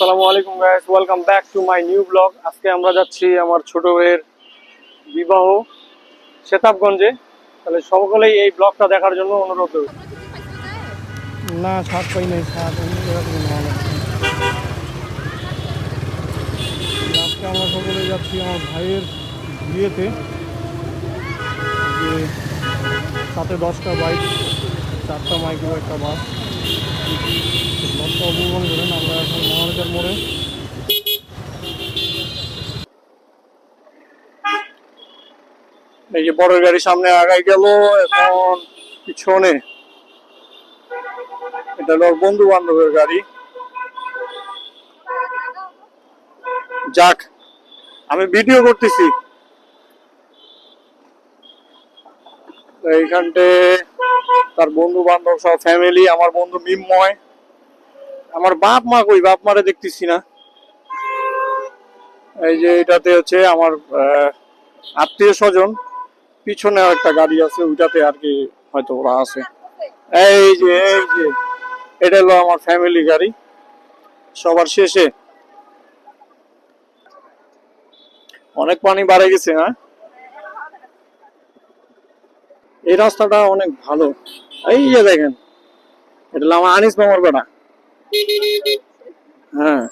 আসসালামু আলাইকুম guys welcome back to my new blog আজকে আমরা যাচ্ছি আমার ছোট ভাইয়ের বিবাহ সেতাবগঞ্জে। তাহলে সকলেই এই ব্লগটা দেখার জন্য অনুরোধ রইল। না ছাদ পাই নাই ছাদ আজকে আমরা সকলে যাচ্ছি আমার ভাইয়ের বিয়েতে। সাথে দশটা বাইক, চারটা মাইক্রো একটা বাস। অপূর্বন করেন, আমরা এখন মহারাজার মোড়ে। এই যে বড় গাড়ি সামনে আগাই গেল, এখন পিছনে। এটা হলো বন্ধু বান্ধবের গাড়ি। যাক, আমি ভিডিও করতেছি। এইখানটে তার বন্ধু বান্ধব সব ফ্যামিলি আমার বন্ধু মিমময় আমার বাপ মা কই? বাপ মারে দেখতেছি না। এই যে এটাতে হচ্ছে আমার আত্মীয় স্বজন। পিছনে একটা গাড়ি আছে, ওইটাতে আর কি হয়তো ওরা আছে। এই যে এই যে, এটা হলো আমার ফ্যামিলি গাড়ি। সবার শেষে। অনেক পানি বাড়ে গেছে হ্যাঁ? এই রাস্তাটা অনেক ভালো। এই যে দেখেন, এটা আমার আনিস মামার হ্যাঁ।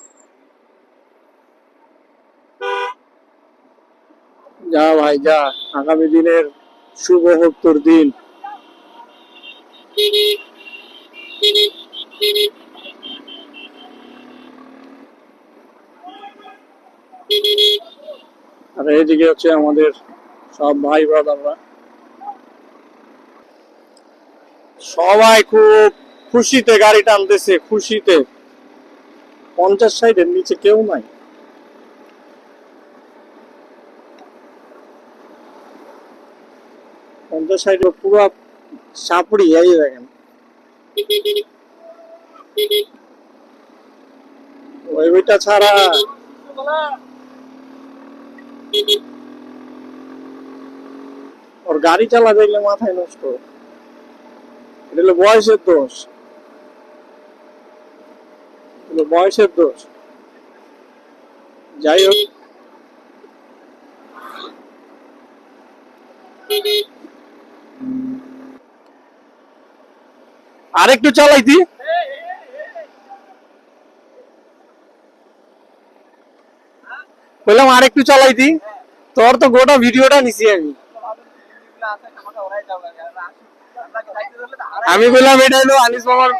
যা ভাই, যা, আগামী দিনের শুভ হোক দিন। আর এইদিকে হচ্ছে আমাদের সব ভাই ব্রাদাররা সবাই খুব খুশিতে গাড়ি টানতেছে, খুশিতে। পঞ্চাশ সাইডের নিচে কেউ নাই। পঞ্চাশ সাইডে পুরো সাপড়ি, এই দেখেন। ওই ওইটা ছাড়া ওর গাড়ি চালা দেখলে মাথায় নষ্ট। এটা বয়সের দোষ। বয়সের দোষ। যাই হোক। আরেকটু চালাই দি। বললাম আরেকটু চালাই দি। তোর তো গোটা ভিডিওটা নিছি আমি। আমি বললাম, এটা হলো আনিস মামার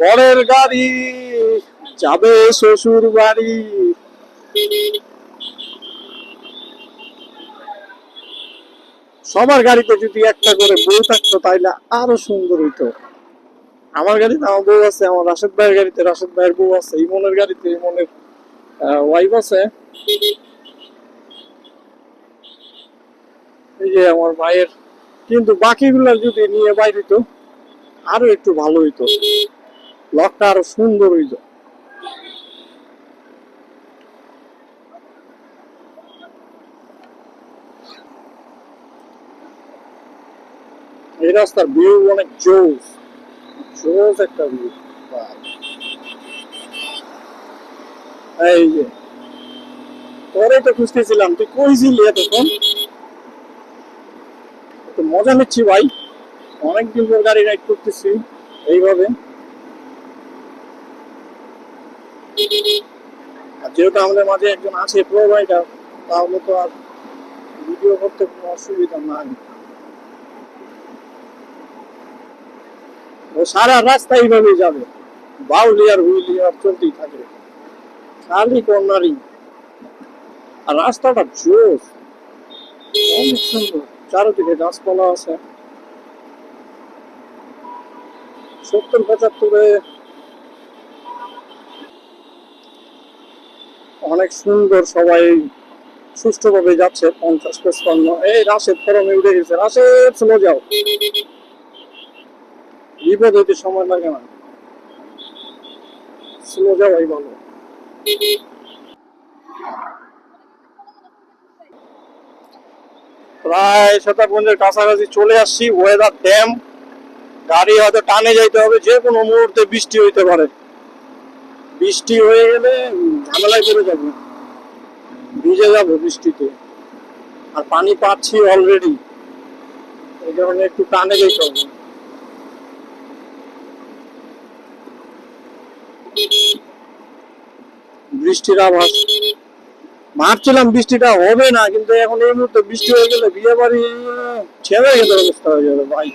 পরের গাড়ি যাবে শ্বশুর বাড়ি সবার গাড়িতে যদি একটা করে বউ থাকতো তাইলে আরও সুন্দর হইতো। আমার গাড়িতে আমার বউ আছে, আমার রাশেদ ভাইয়ের গাড়িতে রাশেদ ভাইয়ের বউ আছে, ইমনের গাড়িতে ইমনের ওয়াইফ আছে। এই যে আমার ভাইয়ের, কিন্তু বাকিগুলো যদি নিয়ে বাইর হইতো, আরও একটু ভালো হইতো। লকটা আরও সুন্দর হইতো। এই রাস্তার ভিউ অনেক জোস। জোস একটা ভিউ। এই যে তোরে তো খুঁজতেছিলাম, তুই কই ছিলি এতক্ষণ? তো মজা নিচ্ছি ভাই। অনেক দিন পর গাড়ি রাইড করতেছি, এইভাবে। আর যেহেতু আমাদের মাঝে একজন আছে প্রো রাইডার তাহলে তো আর ভিডিও করতে কোনো অসুবিধা নাই। ও সারা রাস্তা এইভাবে যাবে। বাউলিয়ার, হুইলিয়ার চলতেই থাকবে খালি কর্নারিং আর রাস্তাটা জোস অনেক সুন্দর। চারোদিকে গাছপালা আছে। সত্তর, পঁচাত্তরে অনেক সুন্দর সবাই সুষ্ঠুভাবে যাচ্ছে, পঞ্চাশ, পঁচপান্ন। এই রাশেদ ফরমে উঠে গেছে। রাশেদ স্লো যাও। বিপদ হইতে সময় লাগে না। স্লো যাওয়াই ভালো প্রায় শতাবগঞ্জের কাছাকাছি চলে আসছি। ওয়েদার ড্যাম গাড়ি হয়তো টানে যাইতে হবে, যে কোনো মুহূর্তে বৃষ্টি হইতে পারে। বৃষ্টি হয়ে গেলে ঝামেলায় পড়ে যাবে। ভিজে যাব বৃষ্টিতে। আর পানি পাচ্ছি অলরেডি এই কারণে একটু টানে যেতে হবে। বৃষ্টির আভাস। ভাবছিলাম বৃষ্টিটা হবে না, কিন্তু এখন এই মুহূর্তে বৃষ্টি হয়ে গেলে বিয়ে বাড়ি ছেড়ে গেলে অবস্থা হয়ে যাবে ভাই।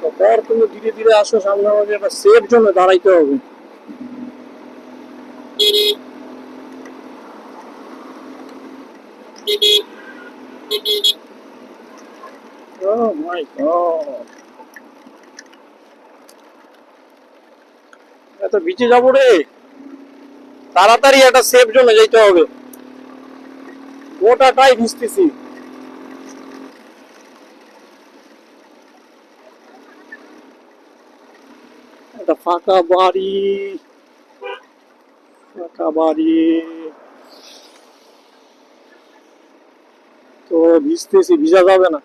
তো পর তুমি ধীরে ধীরে আসো সামনে আমাকে একটা সেফ জন্য দাঁড়াইতে হবে। My god. এত বিচে যাব রে। তাড়াতাড়ি একটা সেফ জোনে যেতে হবে। গোটাটাই ভিজতেছি একটা ফাঁকা বাড়ি। ফাঁকা বাড়ি। তো ভিজতেছি, ভিজা যাবে না।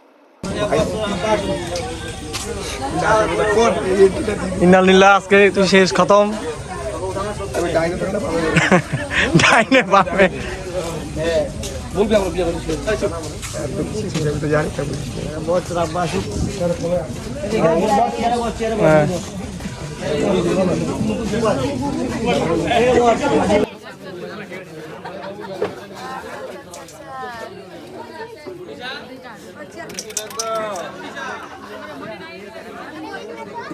ইন্নালিল্লাহ আজকে তুই শেষ খতম ডাইনে পাবে হ্যাঁ।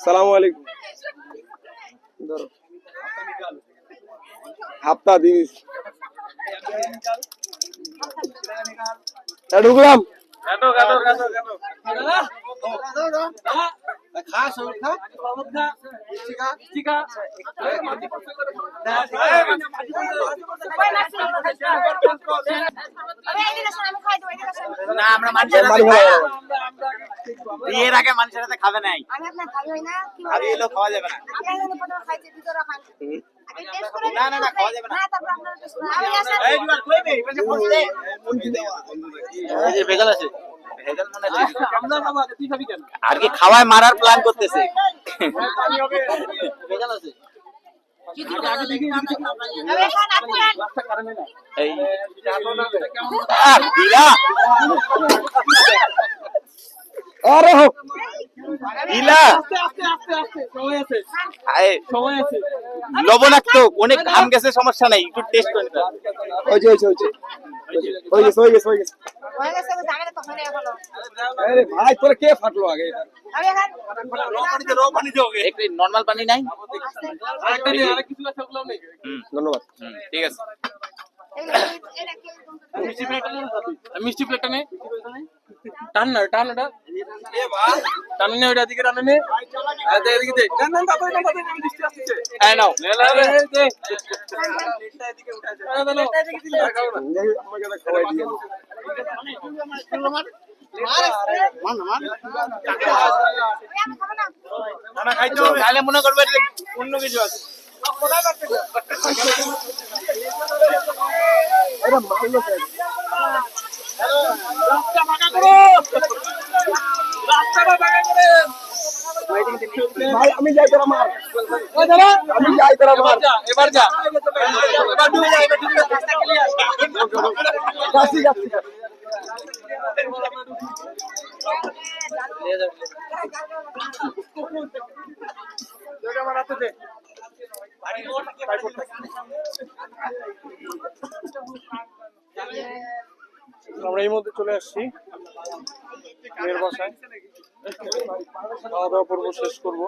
সালাম আলাইকুম ধরো হাপ্তা দিস এ ঢুকলাম আরে এদিকে সর আমি খাই দেব এদিকে সর না আমরা আগে মানুষের সাথে খাবে নাই আমি আপনার খাই হই না কি আগে এলো খাওয়া যাবে না খাওয়া যাবে ভেজাল আছে মনে আর কি খাওয়ায় মারার প্ল্যান করতেছে ভেজাল আছে এই আরে হোক লবণাক্ত অনেক ঘাম গেছে সমস্যা নাই একটু টেস্ট করে নিতে হবে। ওই যে ওই যে ওই যে। গেছে গেছে গেছে গেছে জানি না তখন এখনও আরে ভাই তোরা কে ফাটলো আগে? আমি খান একটু নর্মাল পানি নাই? হুম, ধন্যবাদ। ঠিক আছে। মিষ্টি প্লেটটা টান না টান এটা টান নে ওইটা দিকে এদিকে দে। না না আমি আসছে এই নাও তাহলে মনে করবে অন্য কিছু আছে? ভাই আমি যাই তোরা মার আমি যাই তোরা মার এবার যা এবার ডুবে যা এবার ডুবে রাস্তা ক্লিয়ার যাচ্ছি। যাচ্ছি আমরা এই মধ্যে চলে আসছি। মেয়ের বাসায়। খাওয়া দাওয়া পর্ব শেষ করব।